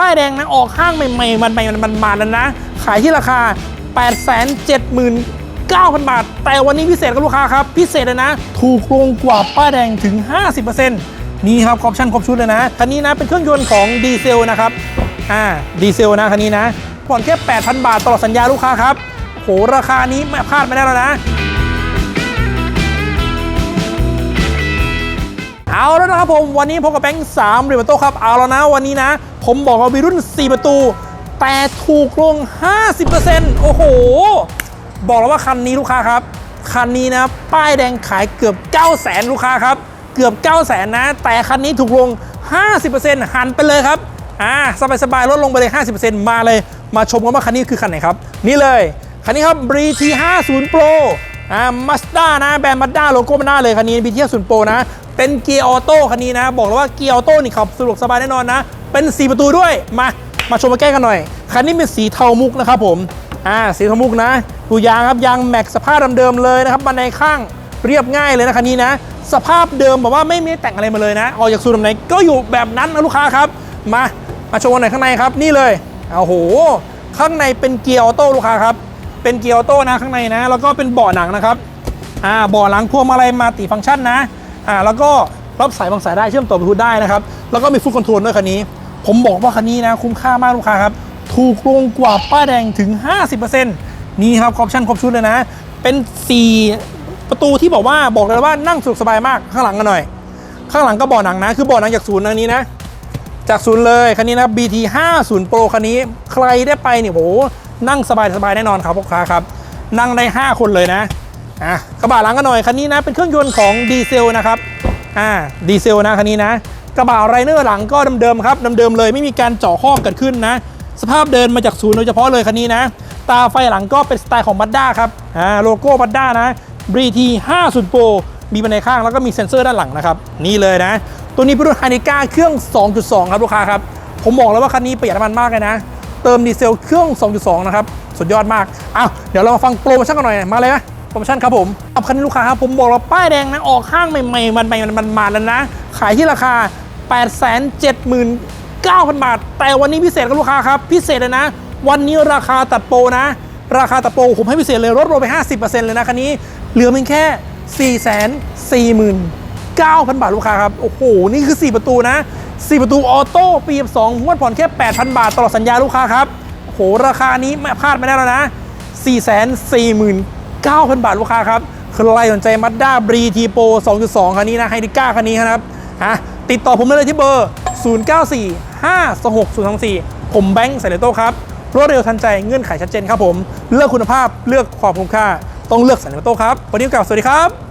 ป้ายแดงนะออกห้างใหม่ๆมันใหม่มันมาแล้วนะ ขายที่ราคา 879,000 บาท แต่วันนี้พิเศษกับลูกค้าครับ พิเศษเลยนะ ถูกลงกว่าป้ายแดงถึง 50%นี่ครับออปชั่นครบชุดเลยนะคันนี้นะเป็นเครื่องยนต์ของดีเซลนะครับอ่าดีเซลนะคันนี้นะผ่อนแค่ 8,000 บาทตลอดสัญญาลูกค้าครับโหราคานี้ไม่พลาดไม่ได้แล้วนะเอาแล้วนะครับผมวันนี้พบกับแบงค์สามเรียญประตูครับเอาแล้วนะวันนี้นะ ผมบอกว่ามีรุ่น 4 ประตู แต่ถูกลง 50%โอ้โห บอกแล้วว่าคันนี้ลูกค้าครับ คันนี้นะ ป้ายแดงขายเกือบ 9 0 0 0 0 0ลูกค้าครับ เกือบ 9 0 0 0 0 0นะ แต่คันนี้ถูกลง 50%หันไปเลยครับ อ่า สบายๆ ลดลงไปเลย 50%มาเลย มาชมกันว่าคันนี้คือคันไหนครับ นี่เลย คันนี้ครับ BT 50 Pro อ่ามาสด้านะ แบรนด์มาสด้าโลโก้มาหน้าเลยคันนี้ BT 50 Pro นะ เป็นเกียร์ออโต้คันนี้นะ บอกเลยว่าเกียร์ออโต้นี่ขับสะดวกสบายแน่นอนนะ เป็น 4 ประตูด้วย มา มาชมมาแก้กันหน่อย คันนี้เป็นสีเทามุกนะครับผม อ่า สีเทามุกนะ ดูยางครับ ยางแม็กสภาพเดิมๆเลยนะครับบันไดข้างเรียบง่ายเลยนะคันนี้นะ สภาพเดิมแบบว่าไม่มีแต่งอะไรมาเลยนะ ออกจากสูตรแบบไหนก็อยู่แบบนั้นนะลูกค้าครับ มา มาชมกันหน่อยข้างในครับ นี่เลยโอ้โห ข้างในเป็นเกียร์ออโต้ลูกค้าครับ เป็นเกียร์ออโต้นะข้างในนะ แล้วก็เป็นเบาะหนังนะครับ อ่า เบาะหลังพวงมาลัยมาติฟังก์ชันนะ อ่า แล้วก็รับสายบางสายได้เชื่อมต่อบลูทูธได้นะครับ แล้วก็มีฟุตคอนโทรลด้วยคันนี้ ผมบอกว่าคันนี้นะคุ้มค่ามากลูกค้าครับ ถูกลงกว่าป้าแดงถึง 50%นี่ครับออปชั่นครบชุดเลยนะ เป็น 4 ประตูที่บอกว่าบอกเลยว่านั่งสะดวกสบายมากข้างหลังกันหน่อย ข้างหลังก็บาะหนังนะ คือบาะหนังจากศูนย์อันนี้นะ จากศูนย์เลยคันนี้นะ BT 50 Pro คันนี้ใครได้ไปเนี่ยโหนั่งสบายสบายแน่นอนครับลูกค้าครับ นั่งได้ 5 คนเลยนะอะกระบะหลังกันหน่อยคันนี้นะเป็นเครื่องยนต์ของดีเซลนะครับอ่าดีเซลนะคันนี้นะ ระบะไรเนอร์หลังก็เดิมๆครับเดิมๆเลยไม่มีการเจาะข้อเกิดขึ้นนะ สภาพเดินมาจากศูนย์โดยเฉพาะเลยคันนี้นะ ตาไฟหลังก็เป็นสไตล์ของบั d ด้าครับอ่าโลโก้บั d ด้านะ BT 50 Pro มีบันไดข้างแล้วก็มีเซ็นเซอร์ด้านหลังนะครับนี่เลยนะ ตัวนี้เป็นรุ่นไฮนิก้าเครื่อง 2.2 ครับลูกค้าครับผมบอกเลยว่าคันนี้ประหยัดน้ำมันมากเลยนะ เติมดีเซลเครื่อง 2.2 นะครับ สุดยอดมาก อ้าว เดี๋ยวเรามาฟังโปรโมชั่นกันหน่อย มาเลยไหมโปรโมชั่นครับผมเอาคันนี้ลูกค้าครับ ผมบอกแล้วป้ายแดงนะ ออกห้างใหม่ๆ มันใหม่มันมาแล้วนะ ขายที่ราคา 879,000 บาท แต่วันนี้พิเศษกับลูกค้าครับ พิเศษเลยนะ วันนี้ราคาตัดโปรนะ ราคาตัดโปรผมให้พิเศษเลยลดลงไป 50%เลยนะคันนี้เหลือเพียงแค่ 4 4 9,000 บาทลูกค้าครับ โอ้โห นี่คือ 4 ประตูนะ 4 ประตูออโต้ปี2งวดผ่อนแค่ 8,000 บาทตลอดสัญญาลูกค้าครับโอ้โหราคานี้ไม่พลาดไม่ได้แล้วนะ449,000 บาทลูกค้าครับใครสนใจมัดด้าบรีทีโป2.2 คันนี้นะไฮดิก้าคันนี้ครับอะ ติดต่อผมได้เลยที่เบอร์ 094526 024ผมแบงค์ไซเลโต้ครับรวดเร็วทันใจเงื่อนไขชัดเจนครับผม เลือกคุณภาพเลือกความคุ้มค่า ต้องเลือกไซเลโต้ครับ วันนี้กล่าวสวัสดีครับ